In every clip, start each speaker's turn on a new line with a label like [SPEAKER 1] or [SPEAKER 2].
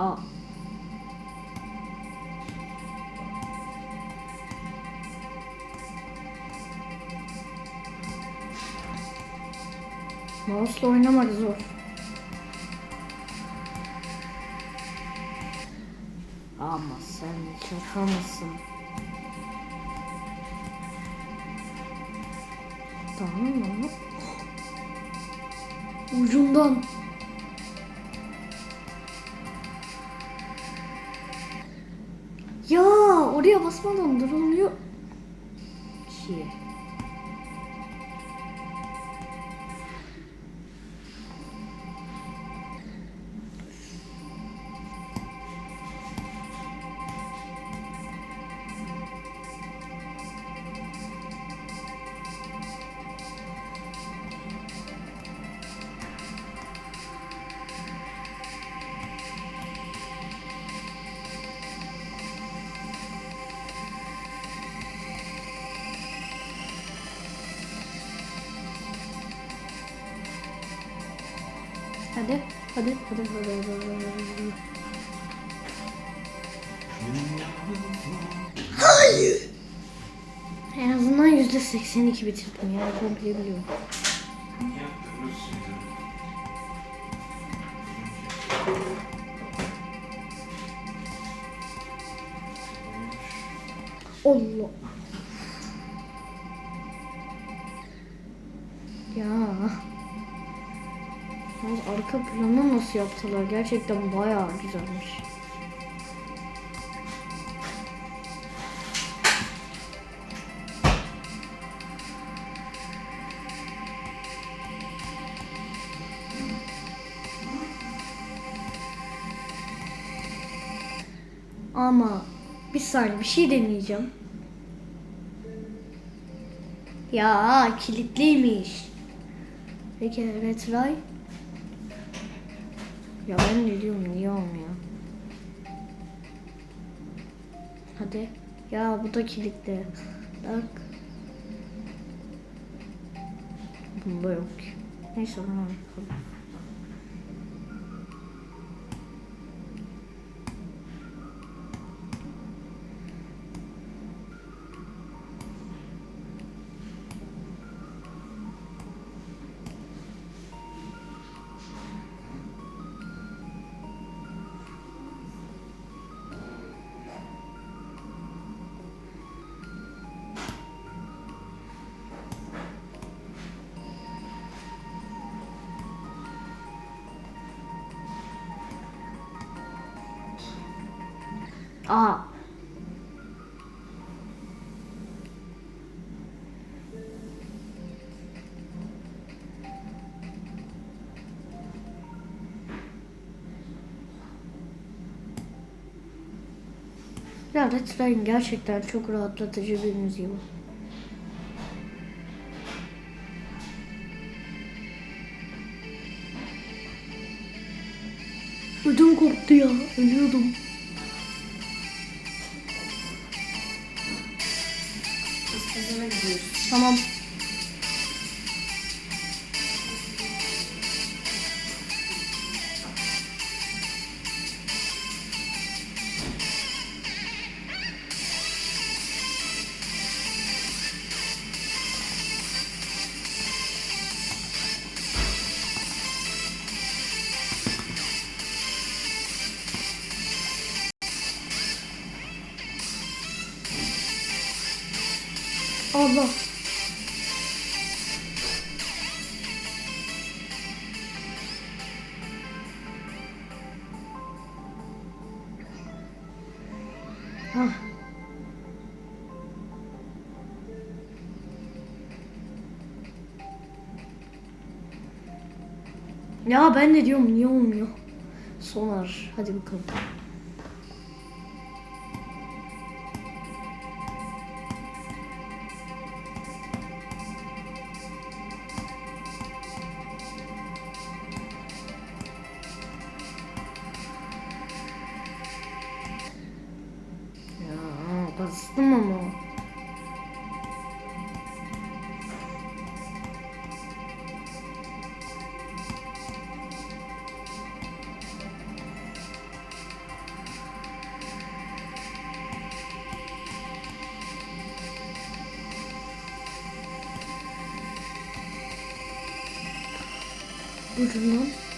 [SPEAKER 1] Aa. Mouse'la oynamak zor. Ama sen şaka mısın? Tamam mı? Ucundan. Oraya basmadan durulmuyor. Ki. Hadi, hadi, hadi, hadi, hadi, hadi, hadi. En azından yüzde 82 bitirdim yani komple biliyorum. Allah. Arka planı nasıl yaptılar? Gerçekten bayağı güzelmiş. Ama bir saniye bir şey deneyeceğim. Ya kilitliymiş. Peki retry. Ya ben ne diyorum niye olmuyor? Hadi. Ya bu da kilitli. Bak. Bunda yok. Neyse yapalım. Aa. Ya Red Line gerçekten çok rahatlatıcı bir müziği var. Ödüm koptu ya. Ölüyordum. Allah. Hah. Ya ben de diyorum niye olmuyor? Sonar. Hadi bakalım. 어머머. 무슨 놈?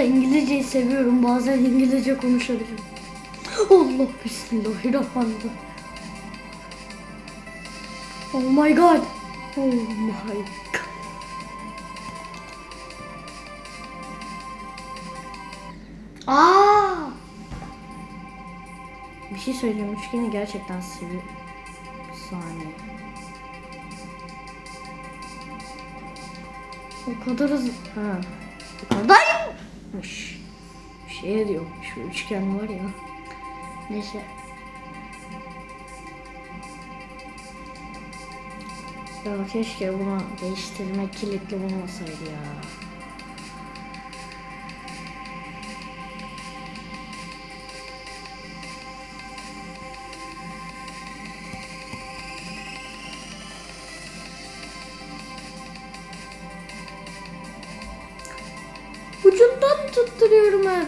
[SPEAKER 1] Arada İngilizceyi seviyorum. Bazen İngilizce konuşabilirim. Allah bismillahirrahmanirrahim. Oh my god. Oh my god. Aa! Bir şey söyleyeceğim. Üçgeni gerçekten sivri. Bir saniye. O kadar hızlı. Ha. O kadarmış. Bir şey diyor. Şu üçgen var ya. Neyse. Ya keşke bunu değiştirmek kilitli olmasaydı ya. Ucundan tutturuyorum ha.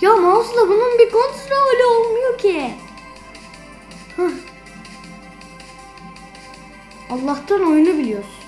[SPEAKER 1] Ya mouse'la bunun bir kontrolü olmuyor ki. Allah'tan oyunu biliyoruz.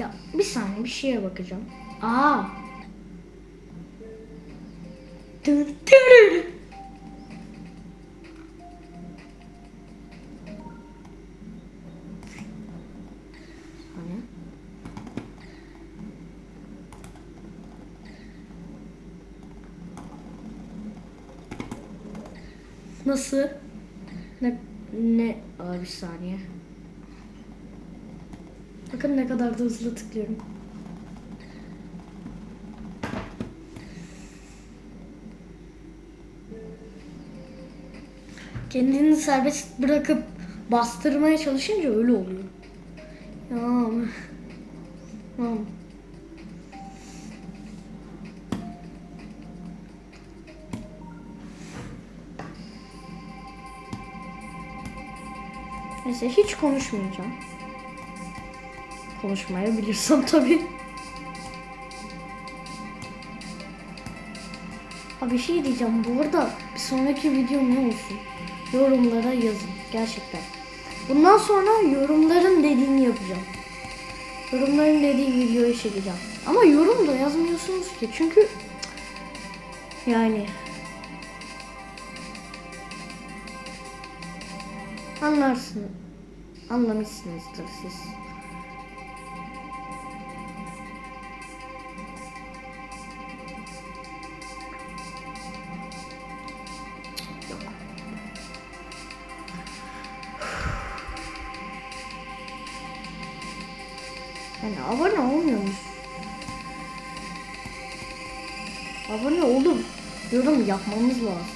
[SPEAKER 1] Ya bir saniye bir şeye bakacağım. Aa. Dır. Hani? Nasıl? Ne ne Aa, bir saniye. Bakın ne kadar da hızlı tıklıyorum. Kendini serbest bırakıp bastırmaya çalışınca öyle oluyor. Ya. Tamam. Neyse hiç konuşmayacağım. Konuşmayabilirsem tabii. Abi bir şey diyeceğim. Bu arada bir sonraki video ne olsun? Yorumlara yazın. Gerçekten. Bundan sonra yorumların dediğini yapacağım. Yorumların dediği videoyu çekeceğim. Ama yorum da yazmıyorsunuz ki. Çünkü yani anlarsın. Anlamışsınızdır siz. Yani abone olmuyormuş. Abone olup yorum yapmamız lazım.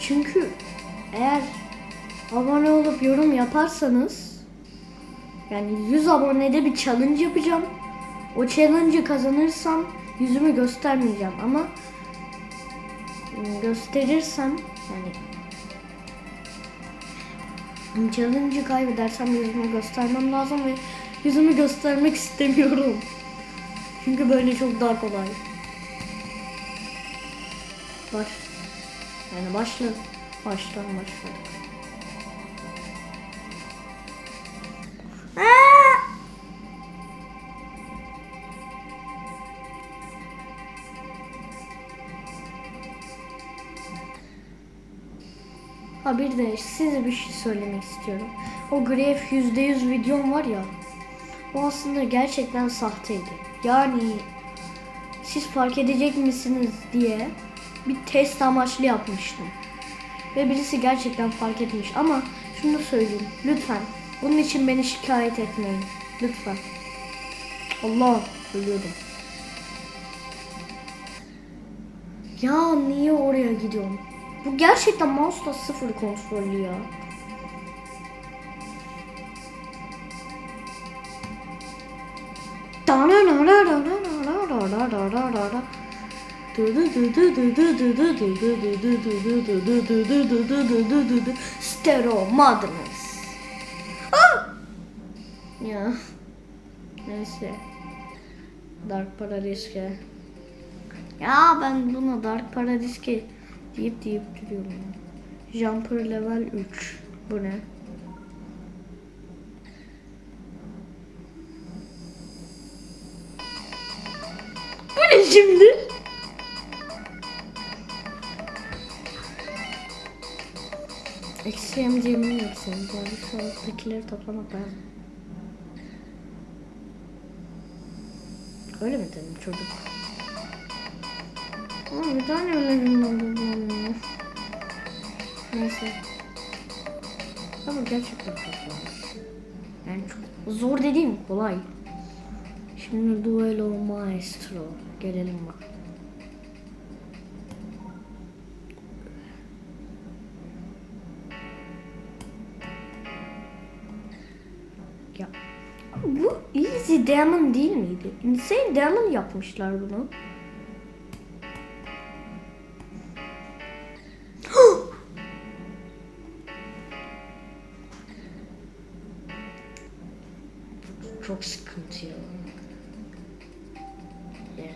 [SPEAKER 1] Çünkü eğer abone olup yorum yaparsanız yani 100 abonede bir challenge yapacağım. O challenge'ı kazanırsam yüzümü göstermeyeceğim ama ım, gösterirsem yani Challenge'ı kaybedersem yüzümü göstermem lazım ve Yüzümü göstermek istemiyorum. Çünkü böyle çok daha kolay. Baş. Yani başla. Baştan başla. Ha bir de size bir şey söylemek istiyorum. O Grave %100 videom var ya. O aslında gerçekten sahteydi. Yani siz fark edecek misiniz diye bir test amaçlı yapmıştım. Ve birisi gerçekten fark etmiş ama şunu söyleyeyim lütfen bunun için beni şikayet etmeyin lütfen. Allah ölüyordum. Ya niye oraya gidiyorum? Bu gerçekten mouse'la sıfır kontrollü ya. Stereo Madness. Ah! Ya. Neyse. Dark Paradise'e. Ya ben buna Dark Paradise'e deyip deyip duruyorum. Jumper level 3. Bu ne? Ne şimdi? Eksi yok senin. Bu arada şu alttakileri toplamak lazım. Öyle mi dedim çocuk? Ama bir tane öyle cümle Neyse. Ama gerçekten çok zor. Yani çok zor dediğim kolay. Şimdi Duelo Maestro. Gelelim bak. Ya bu Easy Demon değil miydi? Insane Demon yapmışlar bunu. Çok sıkıntı ya.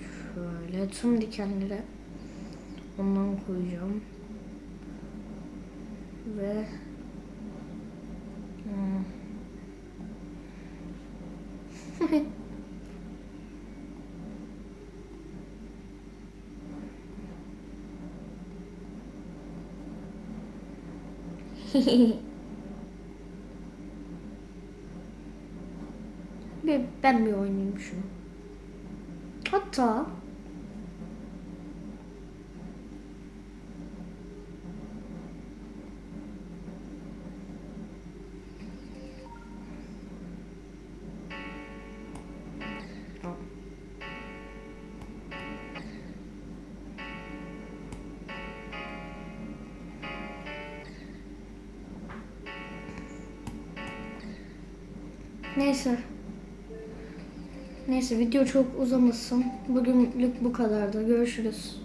[SPEAKER 1] şöyle tüm dikenlere ondan koyacağım. Ve hmm. bir ben bir oynayayım şunu. Hatta Neyse. Neyse video çok uzamasın. Bugünlük bu kadardı. Görüşürüz.